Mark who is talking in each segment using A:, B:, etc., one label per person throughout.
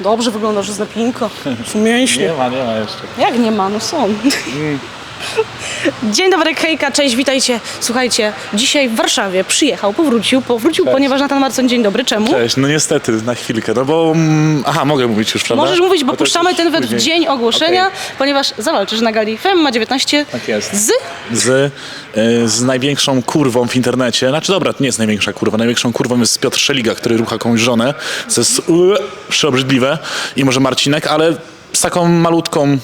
A: Dobrze wyglądasz z napinko. Są mięśnie.
B: ma, nie ma jeszcze.
A: Jak nie ma? No są. Dzień dobry, hejka, cześć, witajcie. Słuchajcie, dzisiaj w Warszawie przyjechał, powrócił, powrócił,
B: Cześć.
A: ponieważ Natan Marcon, dzień dobry, czemu?
B: Cześć, no niestety, na chwilkę, no bo... mm, Aha, mogę mówić już, prawda?
A: Możesz mówić, bo
B: to
A: puszczamy ten wet w
B: później.
A: dzień ogłoszenia,
B: Okej.
A: ponieważ zawalczysz na gali FEM ma 19
B: Tak jest.
A: z...
B: Z, y, z największą kurwą w internecie. Znaczy dobra, to nie jest największa kurwa. Największą kurwą jest Piotr Szeliga, który rucha komuś żonę. Co jest ue, przeobrzydliwe. I może Marcinek, ale z taką malutką...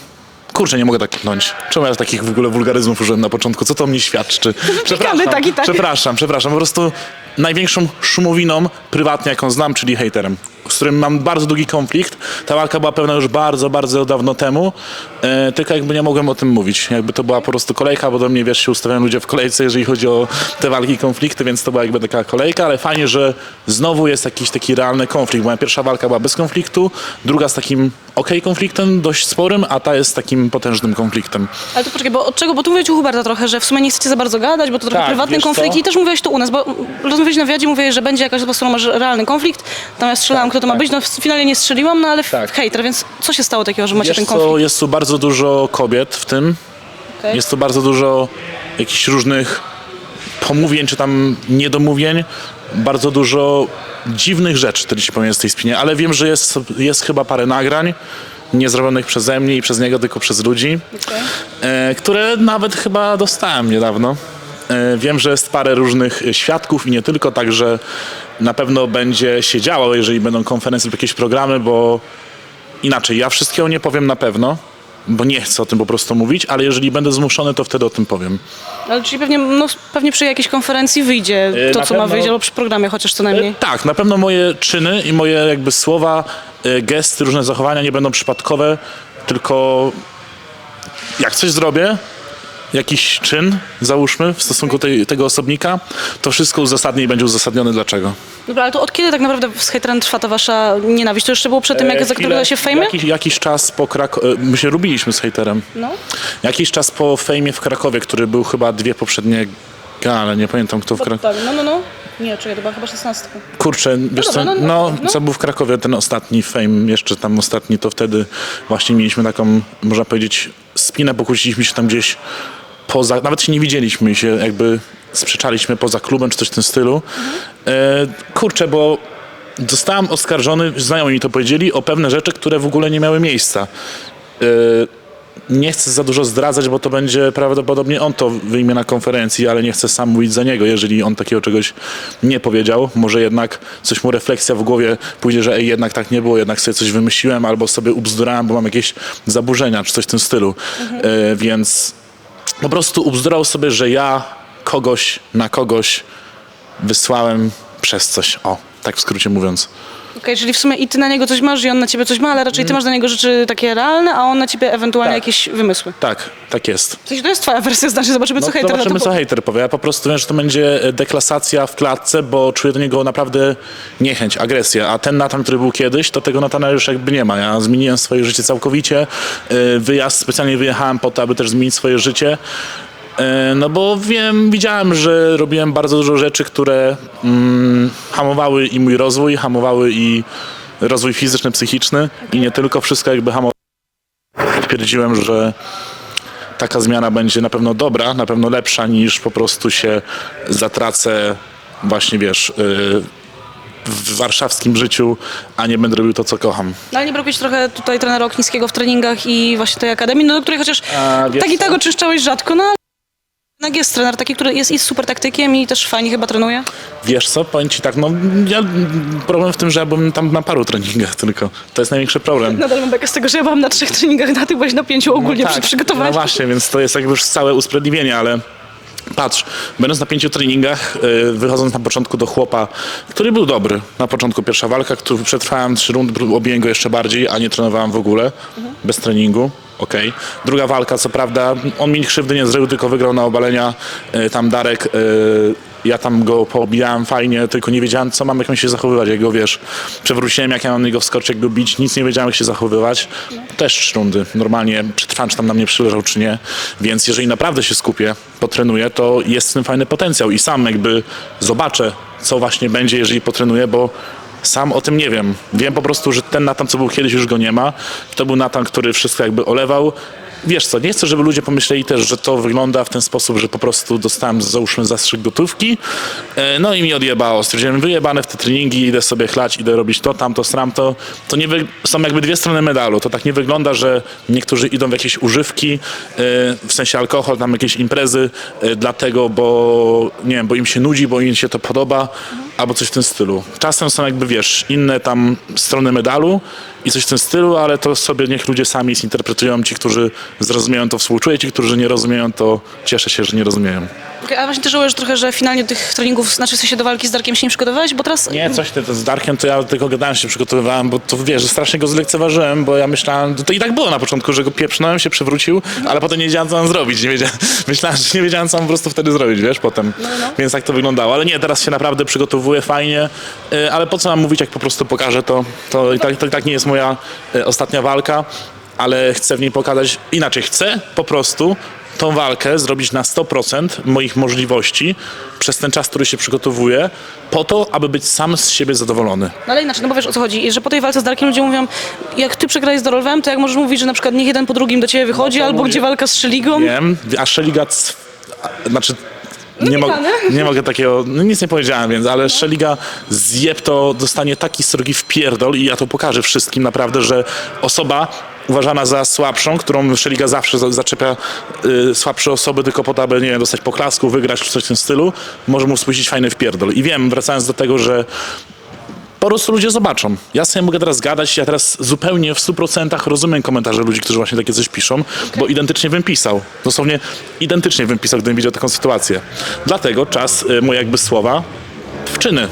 B: Kurczę, nie mogę tak kliknąć. Czemu ja takich w ogóle wulgaryzmów użyłem na początku? Co to mnie świadczy? Przepraszam,
A: tak i tak.
B: przepraszam, przepraszam. Po prostu największą szumowiną prywatnie, jaką znam, czyli hejterem, z którym mam bardzo długi konflikt. Ta walka była pełna już bardzo, bardzo dawno temu, e, tylko jakby nie mogłem o tym mówić. Jakby to była po prostu kolejka, bo do mnie, wiesz, się ustawiają ludzie w kolejce, jeżeli chodzi o te walki i konflikty, więc to była jakby taka kolejka, ale fajnie, że znowu jest jakiś taki realny konflikt. Moja pierwsza walka była bez konfliktu, druga z takim ok konfliktem, dość sporym, a ta jest z takim potężnym konfliktem.
A: Ale to poczekaj, bo od czego, bo tu mówiłeś u Huberta trochę, że w sumie nie chcecie za bardzo gadać, bo to trochę
B: Tak,
A: prywatny
B: wiesz
A: konflikt
B: co?
A: i też mówiłeś to u nas, bo rozmawiałeś na wywiadzie, mówiłeś, że będzie jakaś osoba, z którą masz realny konflikt, tam ja strzelałam, kto to ma
B: tak.
A: być, no finalnie nie strzeliłam, no ale
B: Tak.
A: hejter, więc co się stało takiego, że macie
B: Wiesz
A: ten
B: co,
A: konflikt?
B: jest tu bardzo dużo kobiet w tym,
A: Okej.
B: Jest tu bardzo dużo jakichś różnych pomówień, czy tam niedomówień. Bardzo dużo dziwnych rzeczy, które ci powiem z tej spinie, ale wiem, że jest, jest chyba parę nagrań, nie zrobionych przeze mnie i przez niego, tylko przez ludzi,
A: Okej.
B: e, które nawet chyba dostałem niedawno. E, wiem, że jest parę różnych e, świadków i nie tylko, także na pewno będzie się działo, jeżeli będą konferencje lub jakieś programy, bo inaczej, ja wszystkiego nie powiem na pewno, bo nie chcę o tym po prostu mówić, ale jeżeli będę zmuszony, to wtedy o tym powiem.
A: Ale czyli pewnie, no, pewnie przy jakiejś konferencji wyjdzie
B: E,
A: to,
B: na
A: co ma
B: pewno-
A: wyjść, albo przy programie chociaż co najmniej.
B: Tak, na pewno moje czyny i moje jakby słowa, gesty, różne zachowania nie będą przypadkowe, tylko jak coś zrobię, jakiś czyn, załóżmy, w stosunku tej, tego osobnika, to wszystko uzasadnię i będzie uzasadnione dlaczego.
A: Dobra, ale to od kiedy tak naprawdę z hejterem trwa ta wasza nienawiść? To jeszcze było przed tym, jak
B: E, chwilę-
A: się w fejmie?
B: Jakiś, jakiś czas po Krakowie, my się lubiliśmy z hejterem.
A: No.
B: Jakiś czas po fejmie w Krakowie, który był chyba dwie poprzednie gale, nie pamiętam kto w Krakowie.
A: Tak, no, no, no. Nie, czekaj, to była chyba 16.
B: Kurczę, wiesz
A: dobra,
B: co,
A: no,
B: no,
A: no, no.
B: co był w Krakowie, ten ostatni fame, jeszcze tam ostatni, to wtedy właśnie mieliśmy taką, można powiedzieć, spinę, pokłóciliśmy się tam gdzieś poza, nawet się nie widzieliśmy i się jakby sprzeczaliśmy poza klubem, czy coś w tym stylu. E, kurczę, bo zostałem oskarżony, znajomi mi to powiedzieli, o pewne rzeczy, które w ogóle nie miały miejsca. E, nie chcę za dużo zdradzać, bo to będzie prawdopodobnie on to wyjmie na konferencji, ale nie chcę sam mówić za niego, jeżeli on takiego czegoś nie powiedział. Może jednak coś mu refleksja w głowie pójdzie, że ej, jednak tak nie było, jednak sobie coś wymyśliłem albo sobie ubzdurałem, bo mam jakieś zaburzenia, czy coś w tym stylu. E, więc po prostu ubzdurał sobie, że ja kogoś na kogoś wysłałem przez coś. O, tak w skrócie mówiąc.
A: Czyli w sumie i ty na niego coś masz i on na ciebie coś ma, ale raczej ty masz na niego rzeczy takie realne, a on na ciebie ewentualnie
B: Mm. Tak.
A: jakieś wymysły.
B: Tak, tak jest.
A: W sensie to jest twoja wersja, znaczy zobaczymy co
B: No,
A: hejter na
B: zobaczymy, co
A: powie.
B: hejter powie. Ja po prostu wiem, że to będzie e, deklasacja w klatce, bo czuję do niego naprawdę niechęć, agresję. A ten Natan, który był kiedyś, to tego Natana już jakby nie ma. Ja zmieniłem swoje życie całkowicie. E, Wyjazd, specjalnie wyjechałem po to, aby też zmienić swoje życie. E, No bo wiem, widziałem, że robiłem bardzo dużo rzeczy, które mm, hamowały i mój rozwój, hamowały i rozwój fizyczny, psychiczny i nie tylko wszystko jakby hamowało. Stwierdziłem, że taka zmiana będzie na pewno dobra, na pewno lepsza niż po prostu się zatracę właśnie, wiesz, yy, w warszawskim życiu, a nie będę robił to, co kocham.
A: No ale nie ci trochę tutaj trenera Oknińskiego w treningach i właśnie tej akademii, no do której chociaż
B: A, wiesz
A: tak i
B: co?
A: tak oczyszczałeś rzadko, no ale jednak jest trener taki, który jest, jest super taktykiem i też fajnie chyba trenuje.
B: Wiesz co, powiem ci tak, no ja, problem w tym, że ja byłem tam na paru treningach tylko. To jest największy problem.
A: Nadal mam bekę z tego, że ja byłam na trzech treningach, na tych byłeś na pięciu ogólnie przy
B: tak,
A: przygotowaniu.
B: No właśnie, więc to jest jakby już całe usprawiedliwienie, ale patrz, będąc na pięciu treningach, yy, wychodząc na początku do chłopa, który był dobry, na początku pierwsza walka, który przetrwałem trzy rundy, obiłem go jeszcze bardziej, a nie trenowałem w ogóle, bez treningu. Okej. Druga walka, co prawda, on mi krzywdy nie zrobił, tylko wygrał na obalenia. Yy, tam Darek, yy, ja tam go poobijałem fajnie, tylko nie wiedziałem, co mam, jak mam się zachowywać. Jak go, wiesz, przewróciłem, jak ja mam niego wskoczyć, jak go bić, nic nie wiedziałem, jak się zachowywać. Też trzy rundy. Normalnie przetrwałem, czy tam na mnie przyleżał, czy nie. Więc jeżeli naprawdę się skupię, potrenuję, to jest w tym fajny potencjał i sam jakby zobaczę, co właśnie będzie, jeżeli potrenuję, bo Sam o tym nie wiem. Wiem po prostu, że ten Natan, co był kiedyś, już go nie ma. To był Natan, który wszystko jakby olewał. Wiesz co, nie chcę, żeby ludzie pomyśleli też, że to wygląda w ten sposób, że po prostu dostałem, załóżmy, zastrzyk gotówki, e, no i mi odjebało. Stwierdziłem, wyjebane w te treningi, idę sobie chlać, idę robić to, tamto, sramto. To nie wy... są jakby dwie strony medalu. To tak nie wygląda, że niektórzy idą w jakieś używki, e, w sensie alkohol, tam jakieś imprezy, e, dlatego, bo nie wiem, bo im się nudzi, bo im się to podoba, albo coś w tym stylu. Czasem są jakby, wiesz, inne tam strony medalu i coś w tym stylu, ale to sobie niech ludzie sami zinterpretują. Ci, którzy zrozumieją, to współczuję, ci, którzy nie rozumieją, to cieszę się, że nie rozumieją.
A: Okej, a właśnie ty żałujesz trochę, że finalnie tych treningów, znaczy w sensie do walki z Darkiem się nie przygotowałeś, bo teraz...
B: Nie, coś ty, to z Darkiem to ja tylko gadałem się przygotowywałem, bo to wiesz, że strasznie go zlekceważyłem, bo ja myślałem, to i tak było na początku, że go pieprznąłem, się przewrócił, ale potem nie wiedziałem, co mam zrobić. Nie wiedziałem, myślałem, że nie wiedziałem, co mam po prostu wtedy zrobić, wiesz, potem. Więc tak to wyglądało. Ale nie, teraz się naprawdę przygotowuję fajnie, y, ale po co mam mówić, jak po prostu pokażę to, to i tak, to i tak nie jest moja y, ostatnia walka, ale chcę w niej pokazać inaczej. Chcę po prostu tą walkę zrobić na 100% moich możliwości przez ten czas, który się przygotowuję, po to, aby być sam z siebie zadowolony.
A: No ale inaczej, no bo wiesz o co chodzi, że po tej walce z Darkiem ludzie mówią, jak ty przegrałeś z Dorolwem, to jak możesz mówić, że na przykład niech jeden po drugim do ciebie wychodzi,
B: No
A: albo
B: mówię.
A: gdzie walka z Szeligą.
B: Wiem, a Szeliga, c- a- znaczy nie,
A: nie
B: mo-
A: dane.
B: nie mogę takiego, no nic nie powiedziałem, więc, ale Szeliga zjeb to dostanie taki srogi wpierdol i ja to pokażę wszystkim naprawdę, że osoba uważana za słabszą, którą Szeliga zawsze za- zaczepia y, słabsze osoby tylko po to, aby nie wiem, dostać poklasku, wygrać czy coś w tym stylu, może mu spuścić fajny wpierdol. I wiem, wracając do tego, że po prostu ludzie zobaczą. Ja sobie mogę teraz gadać, ja teraz zupełnie w 100% rozumiem komentarze ludzi, którzy właśnie takie coś piszą, bo identycznie bym pisał. Dosłownie identycznie bym pisał, gdybym widział taką sytuację. Dlatego czas y, moje jakby słowa w czyny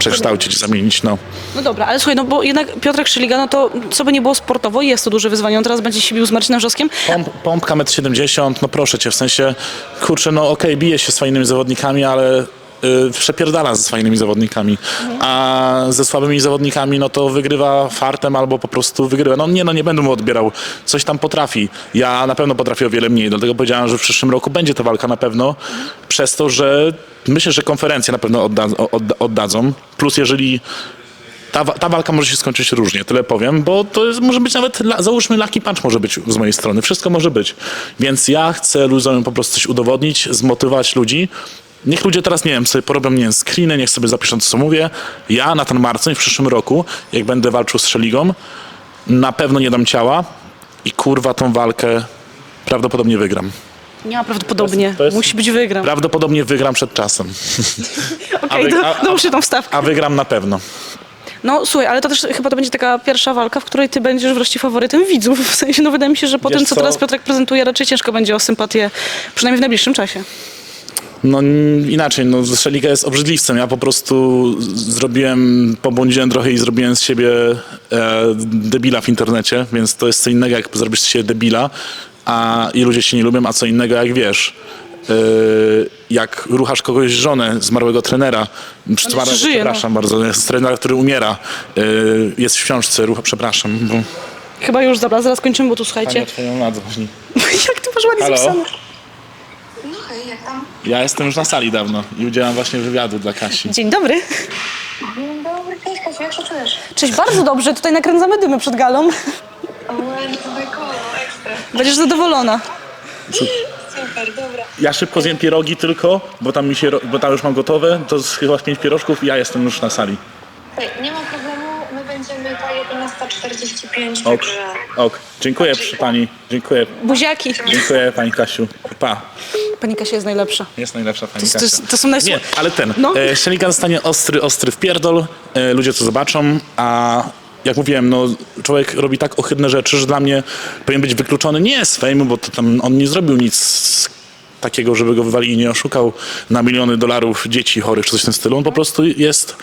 B: przekształcić, zamienić, no.
A: No dobra, ale słuchaj, no bo jednak Piotrek Szeliga, no to co by nie było sportowo, jest to duże wyzwanie. On teraz będzie się bił z Marcinem Wrzoskiem.
B: Pomp, pompka 1,70 m, no proszę cię, w sensie, kurczę, no okej, bije się z fajnymi zawodnikami, ale y, przepierdala ze fajnymi zawodnikami, a ze słabymi zawodnikami, no to wygrywa fartem albo po prostu wygrywa. No nie, no nie będę mu odbierał, coś tam potrafi. Ja na pewno potrafię o wiele mniej, dlatego powiedziałem, że w przyszłym roku będzie ta walka na pewno, przez to, że myślę, że konferencje na pewno odda, odda, oddadzą, plus jeżeli ta, ta walka może się skończyć różnie, tyle powiem, bo to jest, może być nawet, załóżmy, lucky punch może być z mojej strony, wszystko może być. Więc ja chcę ludziom po prostu coś udowodnić, zmotywować ludzi. Niech ludzie teraz, nie wiem, sobie porobią, nie wiem, screeny, niech sobie zapiszą, co mówię. Ja na ten Marcin w przyszłym roku, jak będę walczył z Szeligą, na pewno nie dam ciała i kurwa tą walkę prawdopodobnie wygram.
A: Nie ma prawdopodobnie,
B: To jest-
A: musi być wygram.
B: Prawdopodobnie wygram przed czasem,
A: Okej,
B: wy- a-
A: dołóżcie tą wstawkę.
B: a wygram na pewno.
A: No słuchaj, ale to też chyba to będzie taka pierwsza walka, w której ty będziesz wreszcie faworytem widzów. W sensie, no wydaje mi się, że po
B: Wiesz
A: tym, co
B: co?
A: teraz Piotrek prezentuje, raczej ciężko będzie o sympatię, przynajmniej w najbliższym czasie.
B: No inaczej, no Szeliga jest obrzydliwcem. Ja po prostu zrobiłem, pobłądziłem trochę i zrobiłem z siebie e, debila w internecie, więc to jest co innego, jak zrobisz z siebie debila, a i ludzie się nie lubią, a co innego, jak wiesz. e, jak ruchasz kogoś żonę, zmarłego trenera, zmarłego,
A: żyje, no.
B: przepraszam bardzo, jest trenera, który umiera, e, jest w książce, rucha, przepraszam, bo
A: Chyba już, dobra, zaraz kończymy, bo tu słuchajcie.
B: Twoją nazwę.
A: Jak ty masz ładnie
B: Halo?
A: zapisane.
C: No hej, jak tam?
B: Ja jestem już na sali dawno i udzielam właśnie wywiadu dla Kasi.
A: Dzień dobry.
C: Dzień dobry, cześć Kasiu, jak się czujesz?
A: Cześć, bardzo dobrze, tutaj nakręcamy dymy przed galą.
C: O, bajkowo, ekstra.
A: Będziesz zadowolona.
C: Super, dobra.
B: Ja szybko zjem pierogi tylko, bo tam, mi się, ro- bo tam już mam gotowe, to z chyba z pięć pierożków i ja jestem już na sali.
C: Hej, nie ma problemu, my będziemy ta 11.45,
B: Ok,
C: także...
B: ok. Dziękuję przy pani, dziękuję,
A: Buziaki.
B: dziękuję pani Kasiu. Pa,
A: Pani Kasia jest najlepsza.
B: jest najlepsza pani
A: To, to,
B: Kasia.
A: to są najsła...
B: Nie, ale ten,
A: No.
B: e, dostanie ostry, ostry wpierdol, e, ludzie to zobaczą, a jak mówiłem, no człowiek robi tak ohydne rzeczy, że dla mnie powinien być wykluczony nie z fejmu, bo to tam on nie zrobił nic takiego, żeby go wywali i nie oszukał na miliony dolarów dzieci chorych czy coś w tym stylu. On po prostu jest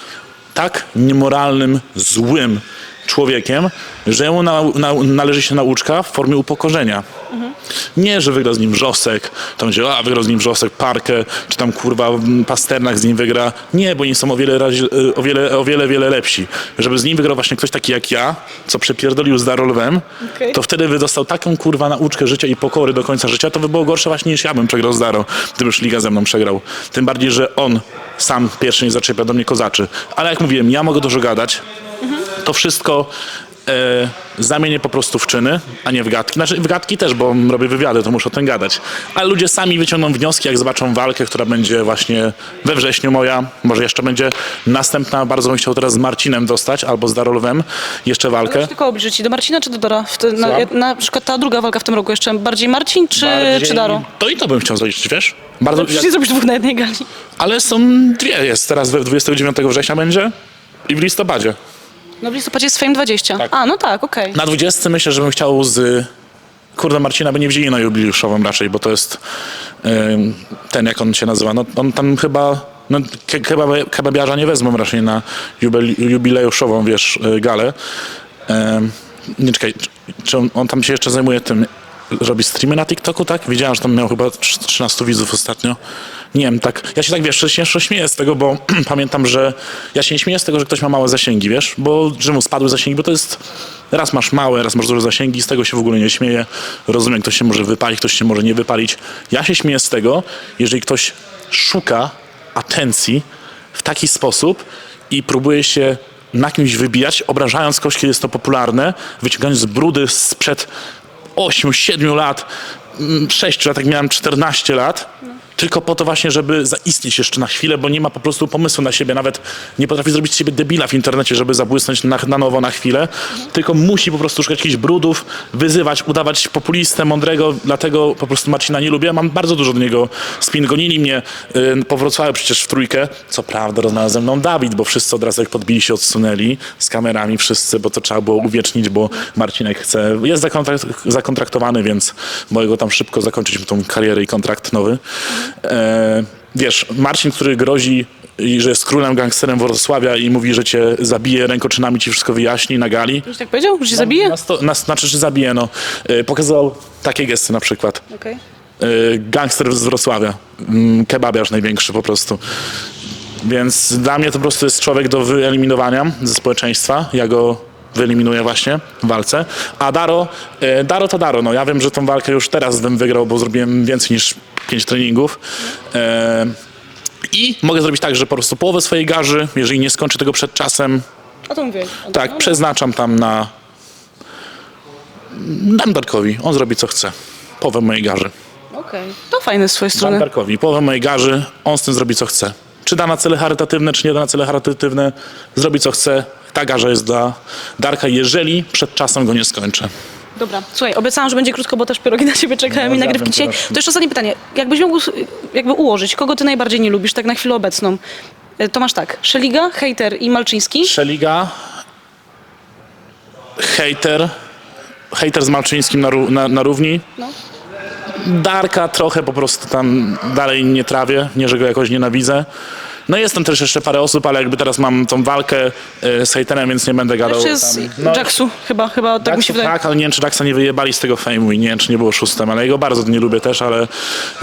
B: tak niemoralnym, złym człowiekiem, że mu na, na, należy się nauczka w formie upokorzenia. Nie, że wygra z nim Wrzosek, to będzie, a wygrał z nim Wrzosek, Parkę, czy tam kurwa Pasternak z nim wygra. Nie, bo oni są o wiele, razi, o wiele, o wiele, wiele lepsi. Żeby z nim wygrał właśnie ktoś taki jak ja, co przepierdolił z Darolwem,
A: Okej.
B: to wtedy by dostał taką kurwa nauczkę życia i pokory do końca życia, to by było gorsze właśnie niż ja bym przegrał z Daro, gdyby już Liga ze mną przegrał. Tym bardziej, że on sam pierwszy nie zaczepia do mnie kozaczy. Ale jak mówiłem, ja mogę dużo gadać, to wszystko e, zamienię po prostu w czyny, a nie w gadki. Znaczy w gadki też, bo robię wywiady, to muszę o tym gadać. Ale ludzie sami wyciągną wnioski, jak zobaczą walkę, która będzie właśnie we wrześniu moja. Może jeszcze będzie następna, bardzo bym chciał teraz z Marcinem dostać, albo z Darolwem jeszcze walkę.
A: Czy tylko obliczyć do Marcina czy do Dora? Te, na, na przykład ta druga walka w tym roku jeszcze bardziej Marcin czy,
B: Bardziej-
A: czy Daro?
B: To i to bym chciał zrobić, wiesz? Bardzo,
A: Przecież nie zrobisz dwóch na jednej gali.
B: ale są dwie jest. Teraz we 29 września będzie i w listopadzie.
A: No w listopadzie jest Fame 20.
B: Tak.
A: A, no tak, okej.
B: Na 20 myślę, że bym chciał z... Kurde, Marcina by nie wzięli na jubileuszową raczej, bo to jest ym, ten, jak on się nazywa. No, on tam chyba... No, ke- kebab- kebabiarza nie wezmą raczej na jubileuszową, wiesz, y, galę. Ym, nie, czekaj, czy- czy on, on tam się jeszcze zajmuje tym... Robi streamy na TikToku, tak? Widziałem, że tam miał chyba trz- 13 widzów ostatnio. Nie wiem, tak. Ja się tak wiesz, śmiesznie śmieję z tego, bo pamiętam, że ja się nie śmieję z tego, że ktoś ma małe zasięgi, wiesz, bo że mu spadły zasięgi, bo to jest raz masz małe, raz masz duże zasięgi, z tego się w ogóle nie śmieję. Rozumiem, ktoś się może wypalić, ktoś się może nie wypalić. Ja się śmieję z tego, jeżeli ktoś szuka atencji w taki sposób i próbuje się na kimś wybijać, obrażając kogoś, kiedy jest to popularne, wyciągając z brudy sprzed 8-7 lat, 6 lat, jak miałem 14 lat, tylko po to właśnie, żeby zaistnieć jeszcze na chwilę, bo nie ma po prostu pomysłu na siebie, nawet nie potrafi zrobić siebie debila w internecie, żeby zabłysnąć na, na nowo na chwilę, tylko musi po prostu szukać jakichś brudów, wyzywać, udawać populistę, mądrego, dlatego po prostu Marcina nie lubię. Mam bardzo dużo do niego spin. Gonili mnie y, po Wrocławiu przecież w trójkę. Co prawda rozmawiał ze mną Dawid, bo wszyscy od razu jak podbili się odsunęli z kamerami wszyscy, bo to trzeba było uwiecznić, bo Marcinek chce, jest zakontrakt, zakontraktowany, więc mogę go tam szybko zakończyć tą karierę i kontrakt nowy. E, wiesz, Marcin, który grozi i że jest królem gangsterem Wrocławia i mówi, że cię zabije rękoczynami, ci wszystko wyjaśni na gali.
A: Już tak powiedział? Że się zabije?
B: Na sto, na, znaczy, że zabije, no. E, pokazywał takie gesty na przykład.
A: Okej.
B: E, gangster z Wrocławia. Mm, kebabiarz największy po prostu. Więc dla mnie to po prostu jest człowiek do wyeliminowania ze społeczeństwa. Ja go wyeliminuję właśnie w walce. A Daro, e, Daro to Daro. No, ja wiem, że tą walkę już teraz bym wygrał, bo zrobiłem więcej niż 5 treningów. E, I mogę zrobić tak, że po prostu połowę swojej garzy, jeżeli nie skończę tego przed czasem,
A: A to mówię.
B: tak, przeznaczam tam na... Dam Darkowi. On zrobi co chce. Połowę mojej garzy.
A: Okej. To fajne z twojej strony.
B: Darkowi. Połowę mojej garzy. On z tym zrobi co chce. Czy da na cele charytatywne, czy nie da na cele charytatywne, zrobi co chce. Ta garza jest dla Darka, jeżeli przed czasem go nie skończę.
A: Dobra, słuchaj, obiecałam, że będzie krótko, bo też pierogi na ciebie czekają
B: No,
A: i nagrywki dzisiaj.
B: pierożki.
A: To jeszcze ostatnie pytanie. Jakbyś mógł s- jakby ułożyć, kogo ty najbardziej nie lubisz, tak na chwilę obecną? E, To masz tak, Szeliga, Hejter i Malczyński.
B: Szeliga, hejter, hejter z Malczyńskim na, ró- na, na równi.
A: No.
B: Darka trochę po prostu tam dalej nie trawię, nie, że go jakoś nienawidzę. No jest tam też jeszcze parę osób, ale jakby teraz mam tą walkę e, z hejterem, więc nie będę gadał.
A: Jeszcze jest
B: tam. No,
A: Jacksu, chyba, chyba tak mi się wydaje.
B: tak, ale nie wiem, czy Jacksa nie wyjebali z tego fejmu i nie wiem, czy nie było szóstem, ale jego bardzo nie lubię też, ale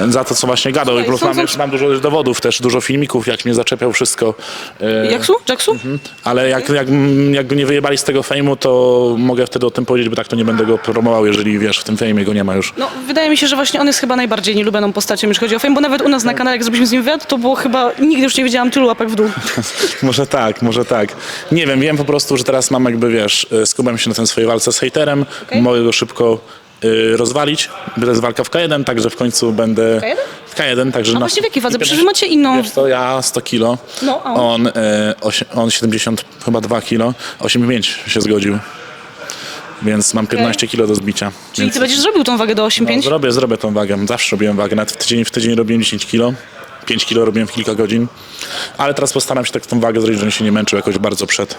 B: za to, co właśnie gadał. I
A: Słuchaj,
B: plus
A: są-
B: mam,
A: są-
B: jeszcze mam dużo dowodów też, dużo filmików, jak mnie zaczepiał wszystko. E,
A: Jacksu? Jacksu?
B: Mhm. Ale jak, jak, jak go nie wyjebali z tego fejmu, to mogę wtedy o tym powiedzieć, bo tak to nie będę go promował, jeżeli wiesz, w tym fejmie go nie ma już.
A: No, wydaje mi się, że właśnie on jest chyba najbardziej nielubioną postacią, jeśli chodzi o fame, bo nawet u nas na kanale, jak zrobiliśmy z nim wywiad, to było chyba, nigdy już nie widziałam tylu łapek w dół.
B: może tak, może tak. Nie wiem, wiem po prostu, że teraz mam jakby, wiesz, y, skupiam się na tej swojej walce z hejterem,
A: Okej.
B: mogę go szybko y, rozwalić. To jest walka w K1, także w końcu będę...
A: K1?
B: W K1, także...
A: A właśnie w jakiej wadze? Przecież macie inną...
B: Wiesz co, ja 100 kilo,
A: No, a on?
B: on, osie- on 70, chyba 2 kilo, 8,5 się zgodził. Więc mam 15 kilo do zbicia.
A: Czyli ty będziesz zrobił tą wagę do
B: no,
A: 8,5?
B: zrobię, zrobię tą wagę. Zawsze robiłem wagę. Nawet w tydzień, w tydzień robiłem 10 kilo. 5 kilo robiłem w kilka godzin. Ale teraz postaram się tak tą wagę zrobić, żebym się nie męczył jakoś bardzo przed.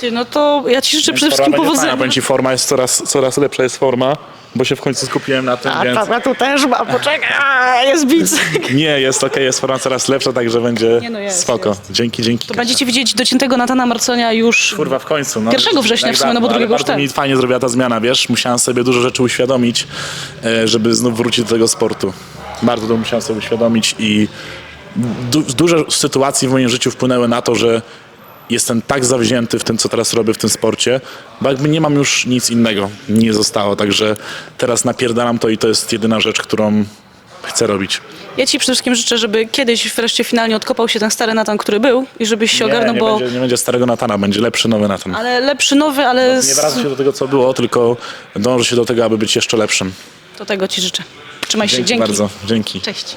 A: Ty, no to ja ci życzę przede wszystkim
B: będzie
A: powodzenia.
B: ci, forma jest coraz, coraz lepsza jest forma, bo się w końcu skupiłem na tym, więc...
A: ja tu też mam, poczekaj, a, jest bicek.
B: Nie, jest okej, jest forma coraz lepsza, także będzie
A: Nie, no jest,
B: spoko.
A: jest.
B: Dzięki, dzięki.
A: To będziecie widzieć dociętego Natana Marconia już...
B: Kurwa, w końcu. No,
A: 1 września w sumie, no bo drugiego już
B: Bardzo
A: ten.
B: mi fajnie zrobiła ta zmiana, wiesz? Musiałem sobie dużo rzeczy uświadomić, e, żeby znów wrócić do tego sportu. Bardzo to musiałem sobie uświadomić i du- dużo sytuacji w moim życiu wpłynęły na to, że jestem tak zawzięty w tym, co teraz robię w tym sporcie, bo jakby nie mam już nic innego, nie zostało, także teraz napierdalam to i to jest jedyna rzecz, którą chcę robić.
A: Ja ci przede wszystkim życzę, żeby kiedyś wreszcie finalnie odkopał się ten stary Natan, który był i żebyś się
B: Nie,
A: ogarnął,
B: nie,
A: bo...
B: będzie, nie będzie starego Natana, będzie lepszy nowy Natan.
A: Ale lepszy nowy, ale
B: Nie
A: z...
B: wraca się do tego, co było, tylko dąży się do tego, aby być jeszcze lepszym.
A: do tego ci życzę. Trzymaj się,
B: Dzięki,
A: dzięki.
B: bardzo. Dzięki.
A: Cześć.